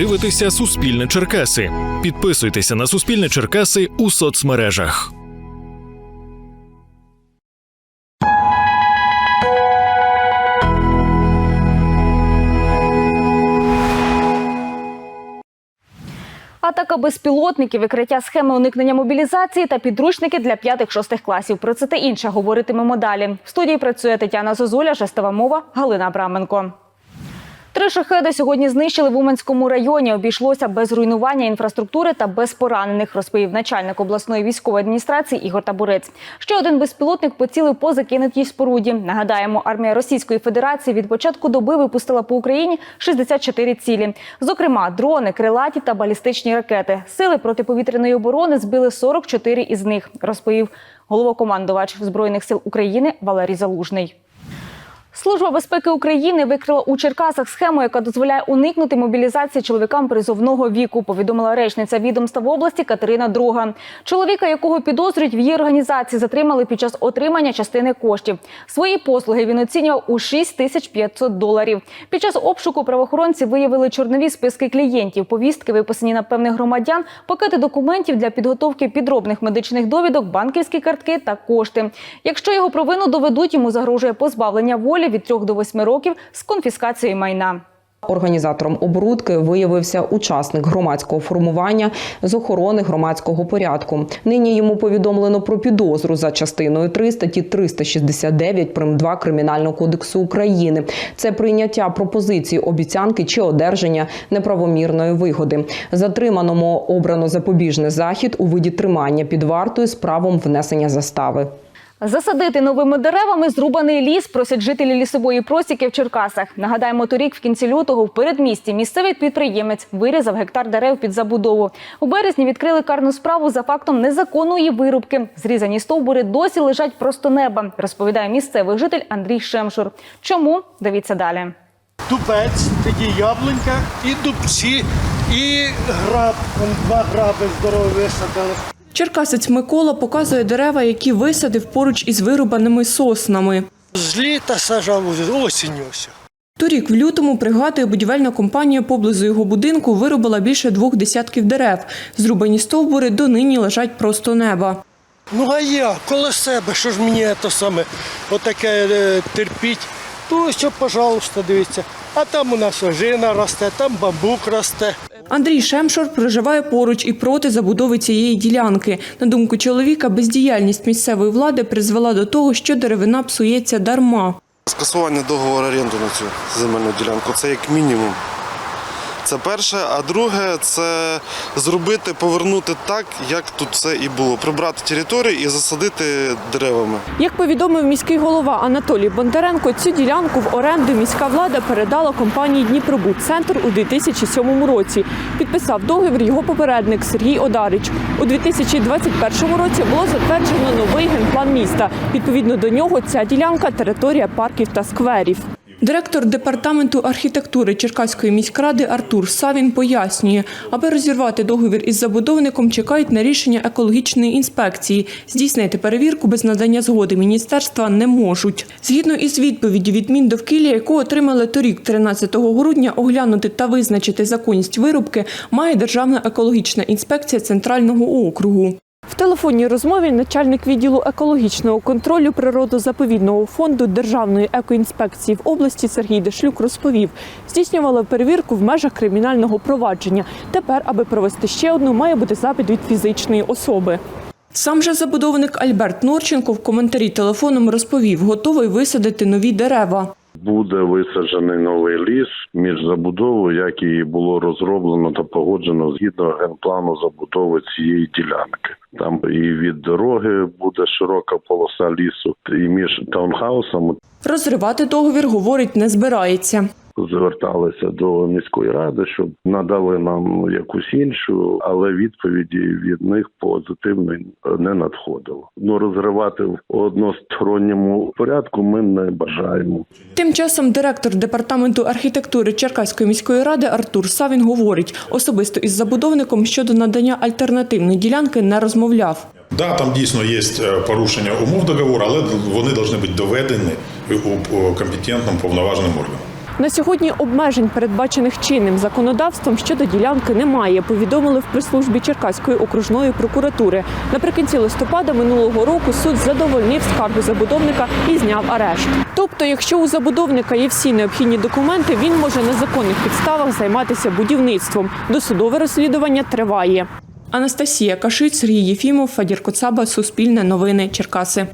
дивитеся Суспільне Черкаси. Підписуйтеся на Суспільне Черкаси у соцмережах. Атака безпілотників, викриття схеми уникнення мобілізації та підручники для п'ятих-шостих класів. Про це та інше говоритимемо далі. В студії працює Тетяна Зозуля, жестова мова Галина Абраменко. Три шахеди сьогодні знищили в Уманському районі. Обійшлося без руйнування інфраструктури та без поранених, розповів начальник обласної військової адміністрації Ігор Табурець. Ще один безпілотник поцілив по закинутій споруді. Нагадаємо, армія Російської Федерації від початку доби випустила по Україні 64 цілі. Зокрема, дрони, крилаті та балістичні ракети. Сили протиповітряної оборони збили 44 із них, розповів головокомандувач Збройних сил України Валерій Залужний. Служба безпеки України викрила у Черкасах схему, яка дозволяє уникнути мобілізації чоловікам призовного віку. Повідомила речниця відомства в області Катерина Друга. Чоловіка, якого підозрюють в її організації, затримали під час отримання частини коштів. Свої послуги він оцінював у 6 тисяч 500 доларів. Під час обшуку правоохоронці виявили чорнові списки клієнтів, повістки, виписані на певних громадян, пакети документів для підготовки підробних медичних довідок, банківські картки та кошти. Якщо його провину доведуть, йому загрожує позбавлення волі від 3 до 8 років з конфіскацією майна. Організатором оборудки виявився учасник громадського формування з охорони громадського порядку. Нині йому повідомлено про підозру за частиною 3 статті 369 прим. 2 Кримінального кодексу України. Це прийняття пропозиції обіцянки чи одержання неправомірної вигоди. Затриманому обрано запобіжний захід у виді тримання під вартою з правом внесення застави. Засадити новими деревами зрубаний ліс просять жителі лісової просіки в Черкасах. Нагадаємо, торік в кінці лютого в передмісті місцевий підприємець вирізав гектар дерев під забудову. У березні відкрили карну справу за фактом незаконної вирубки. Зрізані стовбури досі лежать просто неба, розповідає місцевий житель Андрій Шемшур. Чому? Дивіться далі. Дубець, тоді яблунька і дубці, і граб. Два граби здорові висадили. Черкасець Микола показує дерева, які висадив поруч із вирубаними соснами. З літа сажав осінню. Торік в лютому пригадує будівельна компанія поблизу його будинку вирубала більше двох десятків дерев. Зрубані стовбури донині лежать просто неба. Ну а я коло себе, що ж мені це саме отаке е, терпіть? То ось, пожалуйста, дивіться. А там у нас ожина росте, там бамбук росте. Андрій Шемшор проживає поруч і проти забудови цієї ділянки. На думку чоловіка, бездіяльність місцевої влади призвела до того, що деревина псується дарма. Скасування договору оренди на цю земельну ділянку це як мінімум. Це перше, а друге це зробити, повернути так, як тут все і було. Прибрати територію і засадити деревами. Як повідомив міський голова Анатолій Бондаренко, цю ділянку в оренду міська влада передала компанії Дніпробудцентр у 2007 році. Підписав договір його попередник Сергій Одарич. У 2021 році було затверджено новий генплан міста. Відповідно до нього ця ділянка територія парків та скверів. Директор департаменту архітектури Черкаської міськради Артур Савін пояснює, аби розірвати договір із забудовником, чекають на рішення екологічної інспекції. Здійснити перевірку без надання згоди міністерства не можуть. Згідно із відповіддю від Міндовкілля, яку отримали торік, 13 грудня, оглянути та визначити законність вирубки, має Державна екологічна інспекція центрального округу. В телефонній розмові начальник відділу екологічного контролю природозаповідного фонду Державної екоінспекції в області Сергій Дешлюк розповів, здійснювали перевірку в межах кримінального провадження. Тепер, аби провести ще одну, має бути запит від фізичної особи. Сам же забудовник Альберт Норченко в коментарі телефоном розповів, готовий висадити нові дерева. Буде висаджений новий ліс між забудовою, як і було розроблено та погоджено згідно генплану забудови цієї ділянки. Там і від дороги буде широка полоса лісу, і між таунхаусами Розривати договір, говорить, не збирається. Зверталися до міської ради, щоб надали нам якусь іншу, але відповіді від них позитивної не надходило. Ну розривати в односторонньому порядку ми не бажаємо. Тим часом директор департаменту архітектури Черкаської міської ради Артур Савін говорить, особисто із забудовником щодо надання альтернативної ділянки не розмовляв. Да, там дійсно є е, порушення умов договору, але вони повинні бути доведені у- у компетентним повноваженим органом. На сьогодні обмежень, передбачених чинним законодавством щодо ділянки, немає. Повідомили в прес-службі Черкаської окружної прокуратури. Наприкінці листопада минулого року суд задовольнив скаргу забудовника і зняв арешт. Тобто, якщо у забудовника є всі необхідні документи, він може на законних підставах займатися будівництвом. Досудове розслідування триває. Анастасія Кашиць, Сергій Єфімов, Фадір Коцаба, Суспільне новини, Черкаси.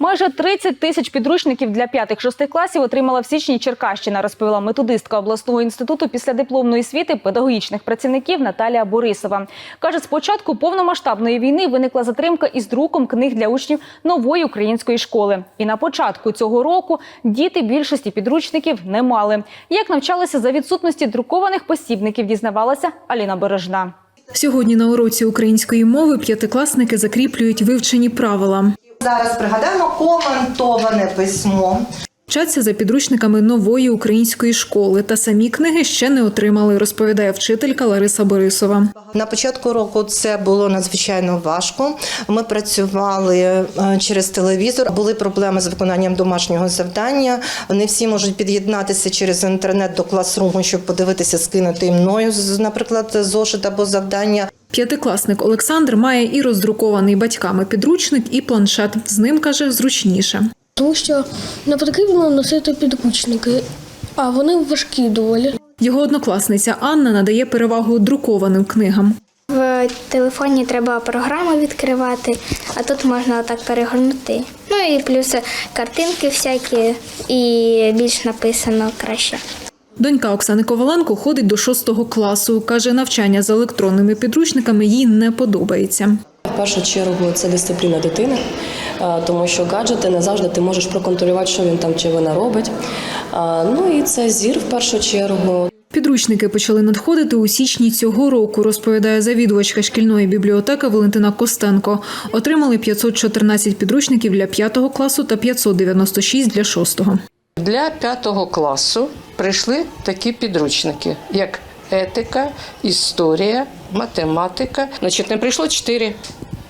Майже 30 тисяч підручників для 5-6 класів отримала в січні Черкащина, розповіла методистка обласного інституту після дипломної освіти педагогічних працівників Наталія Борисова. Каже, з початку повномасштабної війни виникла затримка із друком книг для учнів нової української школи. І на початку цього року діти більшості підручників не мали. Як навчалися за відсутності друкованих посібників, дізнавалася Аліна Бережна. Сьогодні на уроці української мови п'ятикласники закріплюють вивчені правила. Зараз пригадаємо коментоване письмо. Вчаться за підручниками нової української школи та самі книги ще не отримали, розповідає вчителька Лариса Борисова. На початку року це було надзвичайно важко. Ми працювали е, через телевізор. Були проблеми з виконанням домашнього завдання. Не всі можуть під'єднатися через інтернет до класруму, щоб подивитися, скинути мною, наприклад, зошит або завдання. П'ятикласник Олександр має і роздрукований батьками підручник, і планшет. З ним каже зручніше. Тому що не потрібно носити підручники, а вони важкі доволі. Його однокласниця Анна надає перевагу друкованим книгам. В телефоні треба програму відкривати, а тут можна отак перегорнути. Ну і плюс картинки всякі, і більш написано краще. Донька Оксани Коваленко ходить до шостого класу. каже, навчання з електронними підручниками їй не подобається. В першу чергу це дисципліна дитини, тому що гаджети не завжди ти можеш проконтролювати, що він там чи вона робить. Ну і це зір в першу чергу. Підручники почали надходити у січні цього року, розповідає завідувачка шкільної бібліотеки Валентина Костенко. Отримали 514 підручників для 5 класу та 596 для 6. Для п'ятого класу прийшли такі підручники, як етика, історія, математика. Значить, не прийшло чотири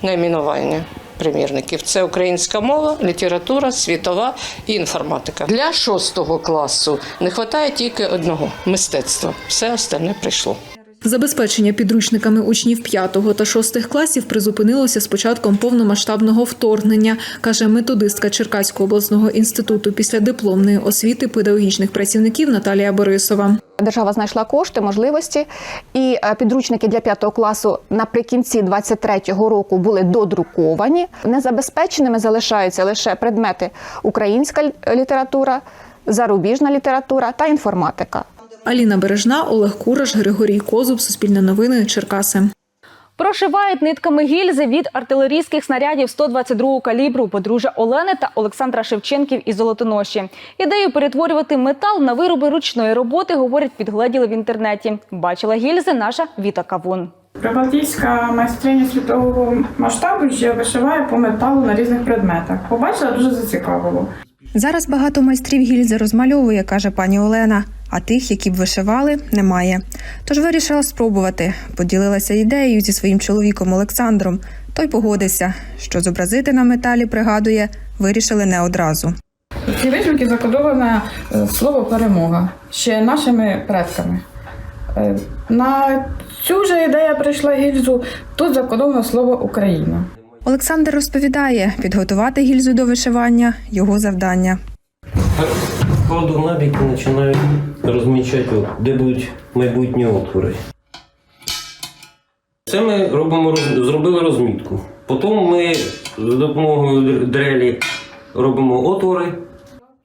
найменування примірників: це українська мова, література, світова і інформатика. Для шостого класу не вистачає тільки одного мистецтва. Все остальне прийшло. Забезпечення підручниками учнів 5 та 6 класів призупинилося з початком повномасштабного вторгнення, каже методистка Черкаського обласного інституту після дипломної освіти педагогічних працівників Наталія Борисова. Держава знайшла кошти, можливості, і е, підручники для п'ятого класу наприкінці 23-го року були додруковані. Незабезпеченими залишаються лише предмети українська література, зарубіжна література та інформатика. Аліна Бережна, Олег Кураш, Григорій Козуб, Суспільне новини, Черкаси. Прошивають нитками гільзи від артилерійських снарядів 122 калібру подружжя Олени та Олександра Шевченків із Золотоноші. Ідею перетворювати метал на вироби ручної роботи, говорять, підгледіли в інтернеті. Бачила гільзи наша Віта Кавун. Прибалтійська майстриня світового масштабу ще вишиває по металу на різних предметах. Побачила дуже зацікавило. Зараз багато майстрів гільзи розмальовує, каже пані Олена. А тих, які б вишивали, немає. Тож вирішила спробувати. Поділилася ідеєю зі своїм чоловіком Олександром. Той погодився, що зобразити на металі пригадує, вирішили не одразу. В цій вишивці закодоване е, слово перемога ще нашими предками. Е, На цю ж ідея прийшла гільзу. Тут закодовано слово Україна. Олександр розповідає, підготувати гільзу до вишивання його завдання. Кладу набік і починаю розмічати, де будуть майбутні отвори. Це ми робимо, роз- зробили розмітку. Потім ми за допомогою дрелі робимо отвори.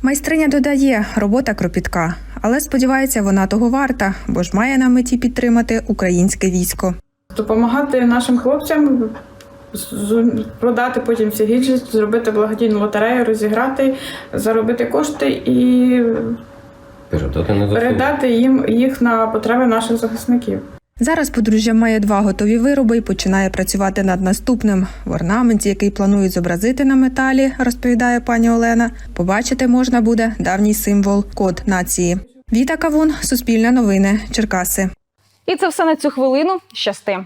Майстриня додає, робота кропітка, але сподівається, вона того варта, бо ж має на меті підтримати українське військо. Допомагати нашим хлопцям продати потім ці гільзи, зробити благодійну лотерею, розіграти, заробити кошти і передати їм їх на потреби наших захисників. Зараз подружжя має два готові вироби і починає працювати над наступним в орнаменті, який планують зобразити на металі, розповідає пані Олена. Побачити можна буде давній символ код нації. Віта Кавун, Суспільне новини, Черкаси. І це все на цю хвилину. Щасти.